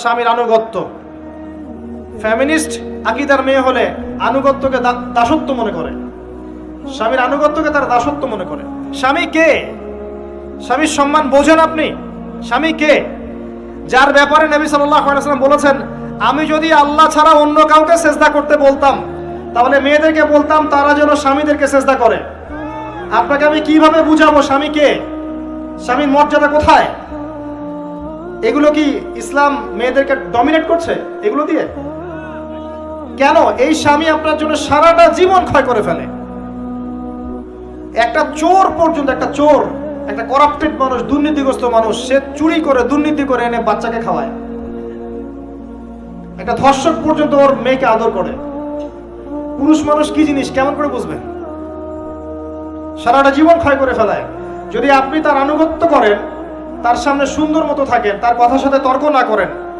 স্বামীর আনুগত্য। ফ্যামিনিস্ট আকিদার মেয়ে হলে আনুগত্যকে দাসত্ব মনে করে। স্বামীর আনুগত্যকে তার দাসত্ব মনে করে। স্বামী কে? স্বামীর সম্মান বোঝেন আপনি? স্বামী কে? যার ব্যাপারে নবী ওয়াসাল্লাম বলেছেন, আমি যদি আল্লাহ ছাড়া অন্য কাউকে চেষ্টা করতে বলতাম, তাহলে মেয়েদেরকে বলতাম তারা যেন স্বামীদেরকে চেষ্টা করে। আপনাকে আমি কীভাবে বুঝাবো স্বামী কে? স্বামীর মর্যাদা কোথায়? এগুলো কি ইসলাম মেয়েদেরকে ডমিনেট করছে? এগুলো দিয়ে? কেন? এই স্বামী আপনার জন্য সারাটা জীবন ক্ষয় করে ফেলে। একটা চোর পর্যন্ত, একটা চোর, একটা করাপ্টেড মানুষ, দুর্নীতিগ্রস্ত মানুষ, সে চুরি করে, দুর্নীতি করে এনে বাচ্চাকে খাওয়ায়। একটা ধর্ষক পর্যন্ত ওর মেয়েকে আদর করে। পুরুষ মানুষ কি জিনিস? কেমন করে বুঝবেন? সারাটা জীবন ক্ষয় করে ফেলায়। যদি আপনি তার আনুগত্য করেন তার সামনে সুন্দর মতো থাকেন তার কথার সাথে তর্ক না করেন।